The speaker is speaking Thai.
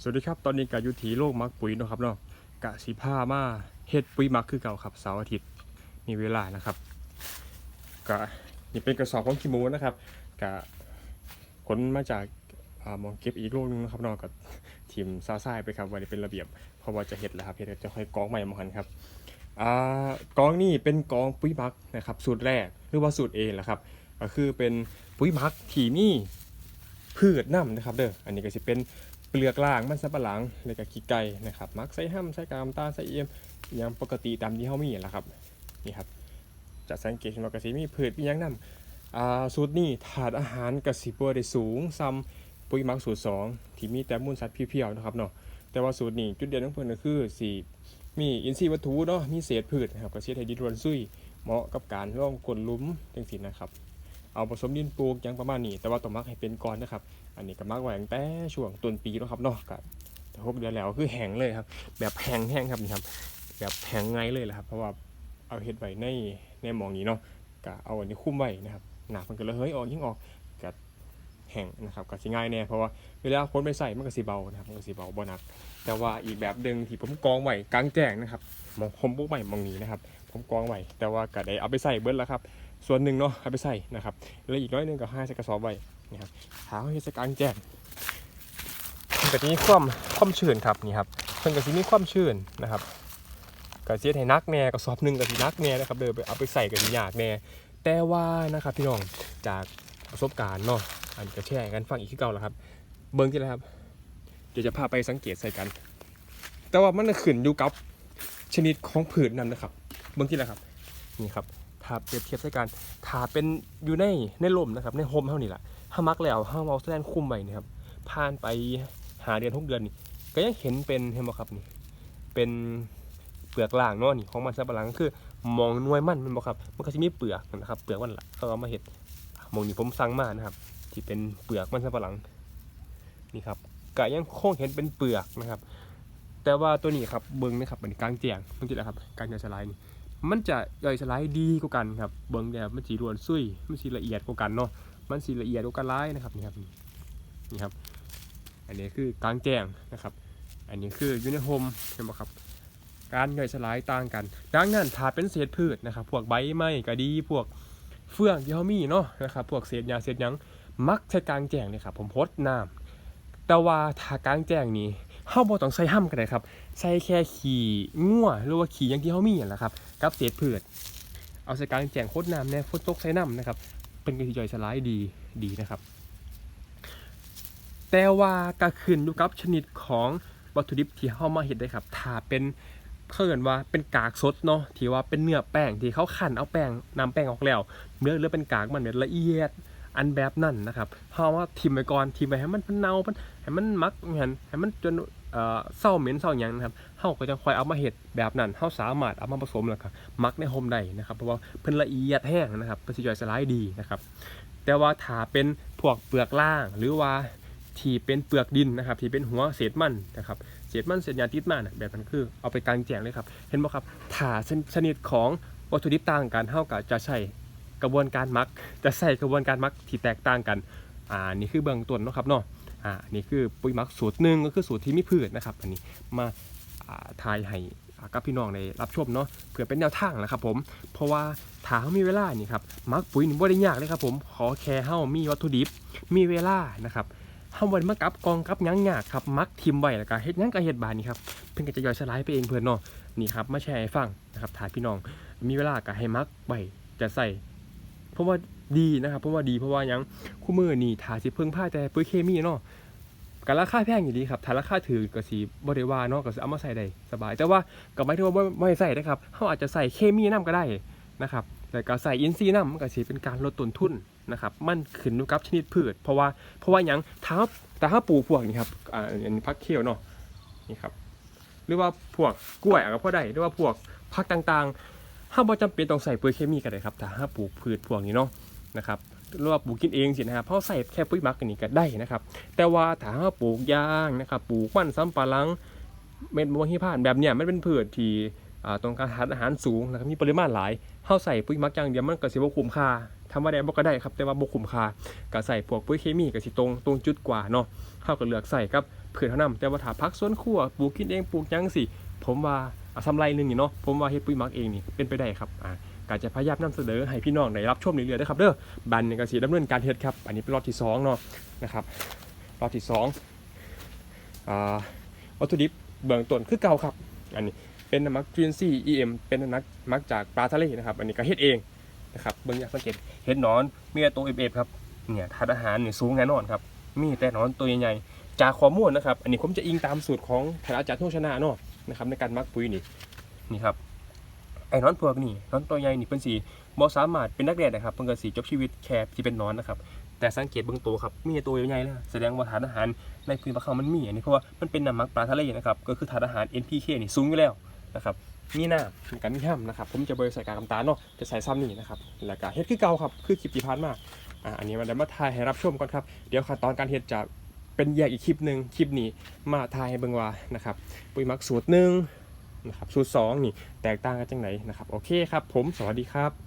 สวัสดีครับ ตอนนี้กะอยู่ที่โลกมักปุ๋ยนะครับเนาะกะสีผ้ามาเฮ็ดปุ๋ยมักคือเก่าครับเสาร์อาทิตย์มีเวลานะครับกะนี่เป็นกระสอบของขี้มูนะครับกะขนมาจากอ่ามองเก็บอีกโลกนึงนะครับเนาะกับทีมซาซ่ายไปครับวันนี้เป็นระเบียบเพราะว่าจะเฮ็ดแล้วครับเฮ็ดจะค่อยกองใหม่มาหันครับอ่ากองนี่เป็นกองปุ๋ยมักนะครับสูตรแรกหรือว่าสูตรเอแหละครับก็คือเป็นปุ๋ยมักที่มีพืชน้ำนะครับเด้ออันนี้ก็สิเป็น เปลือกล่างมันสับปะหลังแล้วก็ขี้ไก่นะครับมักใส่ห้ำใส่กามตาใส่เอี่ยมอหยังปกติตามที่เฮามีแหละครับนี่ครับจะสังเกตเห็นว่ากระสีมีพืชมียังนํอ่าสูตรนี้ถาดอาหารกระสีบ่ได้สูงซ้ำปุ๋ยมักสูตรสองที่มีแต่มูลสัตว์เพียวๆนะครับเนาะแต่ว่าสูตรนี้จุดเด่นของเพิ่นก็คือสิมีอินทรีย์วัตถุเนาะมีเศษพืชนะครับก็สิเฮ็ดให้ดินรวนซุยเหมาะกับการร่องกลนลุมจังซี่นะครับ เอาผสมดินปลูกอยังประมาณนี้ แต่ว่าต้องมักให้เป็นก้อนนะครับ อันนี้ก็มักไว้ตั้งแต่ช่วงต้นปีแล้วครับเนาะกับแต่หกเดือนแล้วคือแห้งเลยครับ แบบแห้งแห้งครับนี่ครับแบบแห้งไงเลยแหละครับ เพราะว่าเอาเห็ดไว้ในในหมองนี้เนาะก็เอาอันนี้คุ้มไว้นะครับหนามันก็เลยเฮ้ยออกยิ่งออก ห้งนะครับก็สิง่ายแน่เพราะว่าเวลาคนไปใส่มันก็สิเบานะครับมันก็สิเบาบ่หนัก แต่ว่าอีกแบบหนึ่งที่ผมกองไว้กลางแจ้งนะครับมองผมบุกใหม่มองนี้นะครับ ผมกองไว้แต่ว่าก็ได้เอาไปใส่เบิดแล้วครับส่วนหนึ่งเนาะเอาไปใส่นะครับแล้วอีกน้อยหนึงก็ให้ใส่กระสอบไว้นะครับหาเฮ็ดสกลางแจ้งมันก็จะมีความความชื้นครับนี่ครับเพิ่นก็สิมีความชื้นนะครับก็สิเฮ็ดให้นักแน่กระสอบหนึ่งก็สินักแน่นะครับเด้อไปเอาไปใส่ก็สิยากแน่แต่ว่านะครับพี่น้องจากประสบการณ์เนาะ อันก็แชร์กันฟังอีกคือเก่าแล้วครับ เบิ่งที่แล้วครับ เดี๋ยวจะพาไปสังเกตใส่กัน แต่ว่ามันขึ้นอยู่กับชนิดของผืนนั้นนะครับ เบิ่งที่แล้วครับ นี่ครับถ้าเปรียบเทียบใส่กันถ้าเป็นอยู่ในในลมนะครับ ในโฮมเท่านี้แหละถ้ามักแล้วห้าเอาแสลนคุมไว้นี่ครับผ่านไปหาเดือนทุกเดือนนี่ก็ยังเห็นเป็นเห็นบ่ครับนี่เป็นเปลือกล่างเนาะนี่ของมันสับปะหลังคือมองหน่วยมันแมันบ่ครับ มันก็จะมีเปลือกนะครับ เปลือกมันละเขาเอามาเห็ดมองนี่ผมสั่งมานะครับ ที่เป็นเปลือกมันสับปะหลังนี่ครับก็ยังคงเห็นเป็นเปลือกนะครับ แต่ว่าตัวนี้ครับเบิ้งนะครับเป็นกลางแจงมันจะนะครับการย่อยสลายนี่มันจะย่อยสลายดีกว่ากันครับเบิ้งแบบมันสีรวนซุยมันสีละเอียดกว่ากันเนาะมันสีละเอียดกว่ากันร้ายนะครับนี่ครับนี่ครับ อันนี้คือกลางแจงนะครับ อันนี้คือยูนิโฮมเห็นไหมครับการย่อยสลายต่างกัน ดังนั้นถ้าเป็นเศษพืชนะครับ พวกใบไม้ก็ดี พวก เฟื่องที่เขามีเนาะนะครับพวกเศษหญ้าเศษยังมักใช้กลางแจ้งเนี่ยครับผมพดน้ำแต่ว่าถ้ากลางแจ้งนี้เฮาบ่ต้องใส่ห้ำกันเลยครับใส่แค่ขี้งัวหรือว่าขี้หยังที่เขามีนั่นแหละครับกับเศษพืชเอาใส่กลางแจ้งพดน้ำแน่พดตกใส่น้ำนะครับเป็นกระย่อยสลายดีดีนะครับ แต่ว่าก็ขึ้นอยู่กับชนิดของวัตถุดิบที่เข้ามาเห็ดได้ครับถ้าเป็น เพิ่นว่าเป็นกากสดเนาะที่ว่าเป็นเนื้อแป้งที่เขาขั่นเอาแป้งนำแป้งออกแล้วเนื้อเลือเป็นกากมันเนี่ยละเอียดอันแบบนั้นนะครับเพราะว่าทิมไปก่อนทิมไปให้มันเน่ามันให้มันมักเห็นให้มันจนเอ่อเศร้าเหม็นเศร้าหยังนะครับเฮาก็จะคอยเอามาเห็ดแบบนั้นเฮาสามารถเอามาผสมแล้วก็มักในโฮมได้นะครับเพราะว่าเพิ่นละเอียดแห้งนะครับเป็นสิย่อยสลายดีนะครับ แต่ว่าถ้าเป็นพวกเปลือกล่างหรือว่าที่เป็นเปลือกดินนะครับ ที่เป็นหัวเศษมันนะครับ ษมันเศษยาติดมานะแบบนั้นคือเอาไปกลางแจ้งเลยครับ เห็นไหมครับถ้าชนิดของวัตถุดิบต่างกันเท่ากับจะใช้กระบวนการมัก จะใส่กระบวนการมักที่แตกต่างกันอ่านี่คือเบื้องต้นเนาะครับเนาะอ่านี่คือปุ๋ยมักสูตรหนึ่งก็คือสูตรที่มีพืชนะครับอันนี้มาอ่าทายให้กับพี่น้องในรับชมเนาะเพื่อเป็นแนวทางนะครับผมเพราะว่าถ้าเขามีเวลานี่ครับมักปุ๋ยนี่บ่ได้ยากเลยครับผมขอแค่เฮามีวัตถุดิบมีเวลานะครับ เฮาบ่ได้มากับกองกับหยังยากครับมักทิมไว้แล้วก็เฮ็ดหยังก็เฮ็ดบานนี่ครับเพิ่นก็จะย่อยสลายไปเองเพิ่นเนาะนี่ครับมาแชร์ให้ฟังนะครับถ้าพี่น้อง มีเวลาก็ให้มักไว้จะใส่เพราะว่าดีนะครับเพราะว่าดีเพราะว่ายังคู่มือนี่ถ้าสิเพิ่งพาแต่ปุ๋ยเคมีเนาะก็ราคาแพงอยู่ดีครับถ้าราคาถือก็สิบ่ได้ว่าเนาะก็สิเอามาใส่ได้สบาย แต่ว่าก็หมายถึงว่าบ่บ่ให้ใส่นะครับเฮาอาจจะใส่เคมีนํก็ได้นะครับแต่ก็ใส่อินทรีน้ำก็สิเป็นการลดต้นทุน นะครับมันขึ้นอยู่กับชนิดพืช เพราะว่าเพราะว่ายังถ้าแต่ถ้าปลูกพวกนี้ครับอ่าอันนี้พักเคียวเนาะนี่ครับหรือว่าพวกกล้วยก็พอได้หรือว่าพวกผักต่างๆถ้าบ่จำเป็นต้องใส่ปุ๋ยเคมีก็ได้ครับถ้าถ้าปลูกพืชพวกนี้เนาะนะครับหรือว่าปลูกกินเองสินะครับเพราะใส่แค่ปุ๋ยหมักกันนี่ก็ได้นะครับ แต่ว่าถ้าเราปลูกยางนะครับปลูกมันสำปะหลังเม็ดมะม่วงหิพานแบบเนี้ยมันเป็นพืชที่ ต้องการทานอาหารสูงนะครับมีปริมาณหลายเฮาใส่ปุ๋ยมักอย่างเดียวมันก็สิบ่คุ้มค่าทำว่าได้บ่ก็ได้ครับแต่ว่าบ่คุ้มค่าก็ใส่พวกปุ๋ยเคมีก็สิตรงตรงจุดกว่าเนาะเฮาก็เลือกใส่กับเผื่อเท่านั้นแต่ว่าถ้าพักสวนครัวปลูกกินเองปลูกยังสิผมว่าอะสำไรนึงนี่เนาะผมว่าเฮ็ดปุ๋ยมักเองนี่เป็นไปได้ครับอ่าก็จะพยายามนำเสนอให้พี่น้องได้รับชมเรื่อยๆนะครับเด้อบันนี่ก็สิดำเนินการเฮ็ดครับ อันนี้เป็นรอบที่สองเนาะนะครับรอบที่สองอ่าวัตถุดิบเบื้องต้นคือเก่าครับ อันนี้ เป็นน้ำมักกรีนซี่ EM เป็นน้ำมักมักจากปลาทะเลนะครับอันนี้ก็เฮ็ดเองนะครับเบิ่งอยางสังเกตเฮ็ดนอนมีแต่ตัวเอฟครับเนี่ยทานอาหารเนี่ยสูงแน่นอนครับมีแต่นอนตัวใหญ่ๆจากข้อมูลนะครับ อันนี้ผมจะอิงตามสูตรของท่านอาจารย์ทุ่งชนะเนาะนะครับในการมักปุ๋ยนี่นี่ครับไอ้นอนพวกนี่นอนตัวใหญ่นี่เป็นสีบ่สามารถเป็นนักเรียนนะครับเพิ่นก็สีจบชีวิตแค่ที่เป็นนอนนะครับแต่สังเกตเบื้องตัวครับมีตัวใหญ่ๆแล้วแสดงว่าทานอาหารในพื้นที่เขามันมีอันนี้เพราะว่ามันเป็นน้ำมักปลาทะเลนะครับก็คือทานอาหาร NPK นี่สูงอยู่แล้ว นะครับมีน้าการมีห้ามนะครับผมจะบริใส่กากำตาเนาะจะใส่ซ้ำนี่นะครับแล้วก็เฮ็ดคือเก่าครับคือคลิปที่ผ่านมาอ่าอันนี้มันได้มาถ่ายให้รับชมก่อนครับเดี๋ยวขั้นตอนการเฮ็ดจะเป็นแยกอีกคลิปหนึ่งคลิปนี้มาถ่ายให้เบิ่งว่านะครับปุ๋ยมักสูตรหนึ่งนะครับสูตรสองนี่แตกต่างกันจังไหนนะครับโอเคครับผมสวัสดีครับ